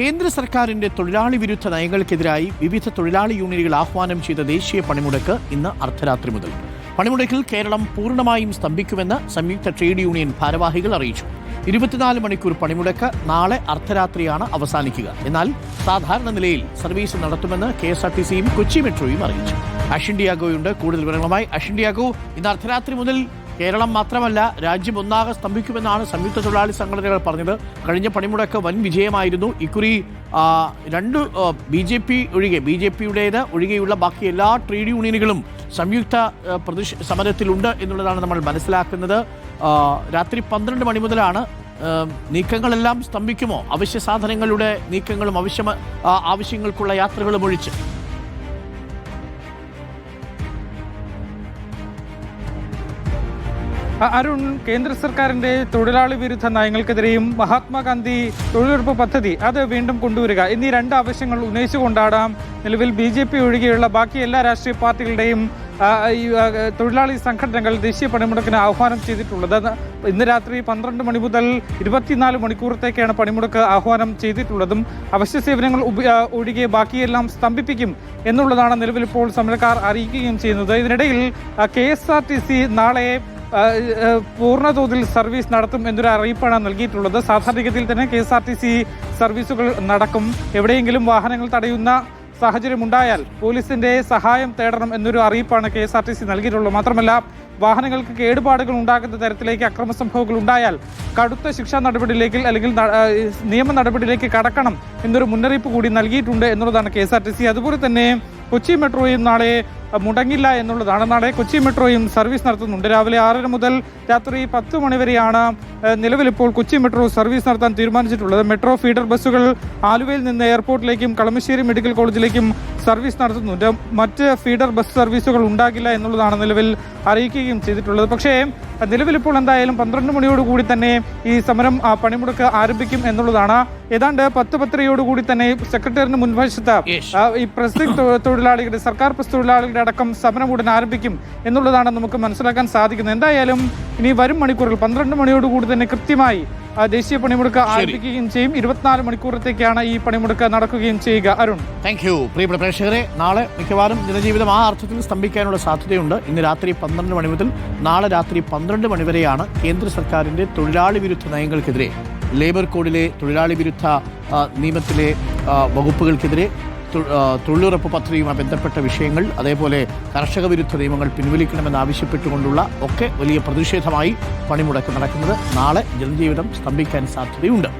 കേന്ദ്ര സർക്കാരിന്റെ തൊഴിലാളി വിരുദ്ധ നയങ്ങൾക്കെതിരായി വിവിധ തൊഴിലാളി യൂണിയനുകൾ ആഹ്വാനം ചെയ്ത ദേശീയ പണിമുടക്ക് ഇന്ന് അർദ്ധരാത്രി മുതൽ. പണിമുടക്കിൽ കേരളം പൂർണമായും സ്തംഭിക്കുമെന്ന് സംയുക്ത ട്രേഡ് യൂണിയൻ ഭാരവാഹികൾ അറിയിച്ചു. ഇരുപത്തിനാല് മണിക്കൂർ പണിമുടക്ക് നാളെ അർദ്ധരാത്രിയാണ് അവസാനിക്കുക. എന്നാൽ സാധാരണ നിലയിൽ സർവീസ് നടത്തുമെന്ന് കെ എസ് ആർ ടി സിയും കൊച്ചി മെട്രോയും അറിയിച്ചു. അഷിൻഡിയാഗോയുണ്ട് കൂടുതൽ വിവരങ്ങളുമായി അഷിൻഡിയാഗോ ഇന്ന് അർദ്ധരാത്രി മുതൽ കേരളം മാത്രമല്ല രാജ്യം ഒന്നാകെ സ്തംഭിക്കുമെന്നാണ് സംയുക്ത തൊഴിലാളി സംഘടനകൾ പറഞ്ഞത്. കഴിഞ്ഞ പണിമുടക്ക് വൻ വിജയമായിരുന്നു. ഇക്കുറി രണ്ട് ബി ജെ പി ഒഴികെ ബി ജെ പിയുടേത് ഒഴികെയുള്ള ബാക്കി എല്ലാ ട്രേഡ് യൂണിയനുകളും സംയുക്ത പ്രതിഷ സമരത്തിലുണ്ട് എന്നുള്ളതാണ് നമ്മൾ മനസ്സിലാക്കുന്നത്. രാത്രി പന്ത്രണ്ട് മണി മുതലാണ് നീക്കങ്ങളെല്ലാം സ്തംഭിക്കുമോ? അവശ്യ സാധനങ്ങളുടെ നീക്കങ്ങളും ആവശ്യ ആവശ്യങ്ങൾക്കുള്ള യാത്രകളും ഒഴിച്ച്. അരുൺ കേന്ദ്ര സർക്കാരിന്റെ തൊഴിലാളി വിരുദ്ധ നയങ്ങൾക്കെതിരെയും മഹാത്മാഗാന്ധി തൊഴിലുറപ്പ് പദ്ധതി അത് വീണ്ടും കൊണ്ടുവരിക എന്നീ രണ്ട് ആവശ്യങ്ങൾ ഉന്നയിച്ചുകൊണ്ടാണ് നിലവിൽ ബി ജെ പി ഒഴികെയുള്ള ബാക്കി എല്ലാ രാഷ്ട്രീയ പാർട്ടികളുടെയും തൊഴിലാളി സംഘടനകൾ ദേശീയ പണിമുടക്കിന് ആഹ്വാനം ചെയ്തിട്ടുള്ളത്. ഇന്ന് രാത്രി പന്ത്രണ്ട് മണി മുതൽ ഇരുപത്തിനാല് മണിക്കൂറത്തേക്കാണ് പണിമുടക്ക് ആഹ്വാനം ചെയ്തിട്ടുള്ളതും. അവശ്യ സേവനങ്ങൾ ഒഴികെ ബാക്കിയെല്ലാം സ്തംഭിപ്പിക്കും എന്നുള്ളതാണ് നിലവിൽ ഇപ്പോൾ സമരക്കാർ അറിയിക്കുകയും ചെയ്യുന്നത്. ഇതിനിടയിൽ കെ നാളെ ആ, ആ, പൂർണ തോതിൽ സർവീസ് നടത്തും എന്നൊരു അറിയിപ്പാണ് നൽകിയിട്ടുള്ളത്. സാധാരണഗതിയിൽ തന്നെ K S R T C സർവീസുകൾ നടക്കും. എവിടെയെങ്കിലും വാഹനങ്ങൾ തടയുന്ന സാഹചര്യം ഉണ്ടായാൽ പോലീസിന്റെ സഹായം തേടണം എന്നൊരു അറിയിപ്പാണ് K S R T C നൽകിയിട്ടുള്ളത്. മാത്രമല്ല വാഹനങ്ങൾക്ക് കേടുപാടുകൾ ഉണ്ടാകുന്ന തരത്തിലേക്ക് അക്രമ സംഭവങ്ങൾ ഉണ്ടായാൽ കടുത്ത ശിക്ഷാ നടപടിയിലേക്ക് അല്ലെങ്കിൽ നിയമ നടപടിയിലേക്ക് കടക്കണം എന്നൊരു മുന്നറിയിപ്പ് കൂടി നൽകിയിട്ടുണ്ട് എന്നുള്ളതാണ് കെ അതുപോലെ തന്നെ കൊച്ചി മെട്രോയും നാളെ മുടങ്ങില്ല എന്നുള്ളതാണ്. നാളെ കൊച്ചി മെട്രോയും സർവീസ് നടത്തുന്നുണ്ട്. രാവിലെ ആറര മുതൽ രാത്രി പത്ത് മണിവരെയാണ് നിലവിലിപ്പോൾ കൊച്ചി മെട്രോ സർവീസ് നടത്താൻ തീരുമാനിച്ചിട്ടുള്ളത്. മെട്രോ ഫീഡർ ബസ്സുകൾ ആലുവയിൽ നിന്ന് എയർപോർട്ടിലേക്കും കളമശ്ശേരി മെഡിക്കൽ കോളേജിലേക്കും സർവീസ് നടത്തുന്നുണ്ട് മറ്റ് ഫീഡർ ബസ് സർവീസുകൾ ഉണ്ടാകില്ല എന്നുള്ളതാണ് നിലവിൽ അറിയിക്കുകയും ചെയ്തിട്ടുള്ളത്. പക്ഷേ നിലവിൽ ഇപ്പോൾ എന്തായാലും പന്ത്രണ്ട് മണിയോട് കൂടി തന്നെ ഈ സമരം പണിമുടക്ക് ആരംഭിക്കും എന്നുള്ളതാണ്. ഏതാണ്ട് പത്ത് പത്തരയോട് കൂടി തന്നെ സെക്രട്ടറിന് മുൻവശത്ത്. ഈ പ്രസ് തൊഴിലാളികളുടെ സർക്കാർ പ്രസ് തൊഴിലാളികളുടെ അടക്കം സമരം ഉടൻ ആരംഭിക്കും എന്നുള്ളതാണ് നമുക്ക് മനസ്സിലാക്കാൻ സാധിക്കുന്നത്. എന്തായാലും ഇനി വരും മണിക്കൂറിൽ പന്ത്രണ്ട് മണിയോട് കൂടി തന്നെ കൃത്യമായി ദേശീയ പണിമുടക്ക് ആരംഭിക്കുകയും ചെയ്യും. ഇരുപത്തിനാല് മണിക്കൂറത്തേക്കാണ് ഈ പണിമുടക്ക് നടക്കുകയും ചെയ്യുക. അരുൺ. താങ്ക് യു പ്രിയപ്പെട്ട പ്രേക്ഷകരെ. നാളെ മിക്കവാറും ജനജീവിതം ആ അർത്ഥത്തിൽ സ്തംഭിക്കാനുള്ള സാധ്യതയുണ്ട്. ഇന്ന് രാത്രി പന്ത്രണ്ട് മണി മുതൽ നാളെ രാത്രി പന്ത്രണ്ട് മണി വരെയാണ് കേന്ദ്ര സർക്കാരിന്റെ തൊഴിലാളി വിരുദ്ധ നയങ്ങൾക്കെതിരെ ലേബർ കോഡിലെ തൊഴിലാളി വിരുദ്ധ നിയമത്തിലെ വകുപ്പുകൾക്കെതിരെ തൊഴിലുറപ്പ് പദ്ധതിയുമായി ബന്ധപ്പെട്ട വിഷയങ്ങൾ അതേപോലെ കർഷക വിരുദ്ധ നിയമങ്ങൾ പിൻവലിക്കണമെന്നാവശ്യപ്പെട്ടുകൊണ്ടുള്ള ഒക്കെ വലിയ പ്രതിഷേധമായി പണിമുടക്ക് നടക്കുന്നത് നാളെ ജനജീവിതം സ്തംഭിക്കാൻ സാധ്യതയുണ്ട്.